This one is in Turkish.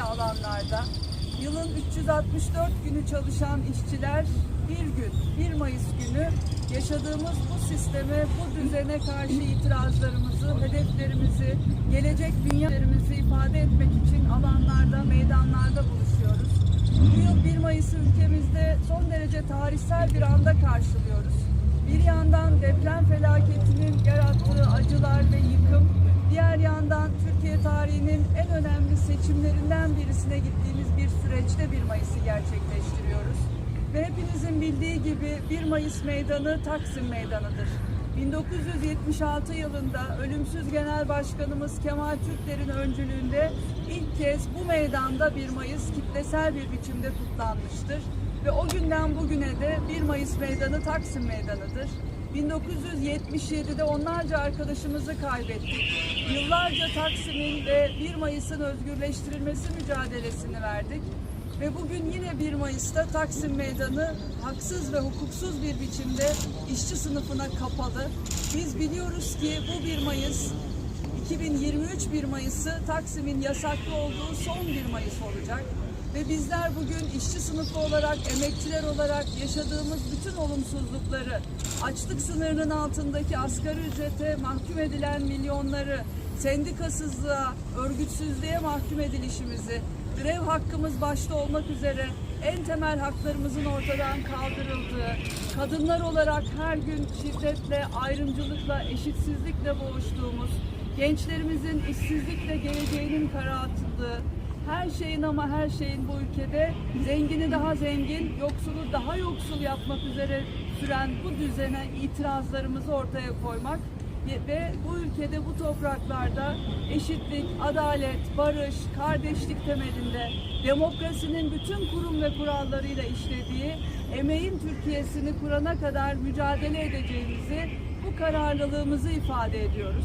belli alanlarda yılın 364 günü çalışan işçiler bir gün 1 Mayıs günü yaşadığımız bu sisteme, bu düzene karşı itirazlarımızı, hedeflerimizi, gelecek dünyalarımızı ifade etmek için alanlarda, meydanlarda buluşuyoruz. Bu yıl 1 Mayıs'ı ülkemizde son derece tarihsel bir anda karşılıyoruz. Bir yandan deprem felaketinin tarihinin en önemli seçimlerinden birisine gittiğimiz bir süreçte 1 Mayıs'ı gerçekleştiriyoruz. Ve hepinizin bildiği gibi 1 Mayıs Meydanı Taksim Meydanı'dır. 1976 yılında ölümsüz Genel Başkanımız Kemal Türkler'in öncülüğünde ilk kez bu meydanda 1 Mayıs kitlesel bir biçimde kutlanmıştır. Ve o günden bugüne de 1 Mayıs Meydanı Taksim Meydanı'dır. 1977'de onlarca arkadaşımızı kaybettik. Yıllarca Taksim'in ve 1 Mayıs'ın özgürleştirilmesi mücadelesini verdik. Ve bugün yine 1 Mayıs'ta Taksim Meydanı haksız ve hukuksuz bir biçimde işçi sınıfına kapalı. Biz biliyoruz ki bu 1 Mayıs 2023 1 Mayıs'ı Taksim'in yasaklı olduğu son 1 Mayıs olacak. Ve bizler bugün işçi sınıfı olarak, emekçiler olarak yaşadığımız bütün olumsuzlukları, açlık sınırının altındaki asgari ücrete mahkum edilen milyonları, sendikasızlığa, örgütsüzlüğe mahkum edilişimizi, grev hakkımız başta olmak üzere en temel haklarımızın ortadan kaldırıldığı, kadınlar olarak her gün şiddetle, ayrımcılıkla, eşitsizlikle boğuştuğumuz, gençlerimizin işsizlikle geleceğinin kara atıldığı, her şeyin ama her şeyin bu ülkede zengini daha zengin, yoksulu daha yoksul yapmak üzere süren bu düzene itirazlarımızı ortaya koymak ve- bu ülkede bu topraklarda eşitlik, adalet, barış, kardeşlik temelinde demokrasinin bütün kurum ve kurallarıyla işlediği emeğin Türkiye'sini kurana kadar mücadele edeceğimizi bu kararlılığımızı ifade ediyoruz.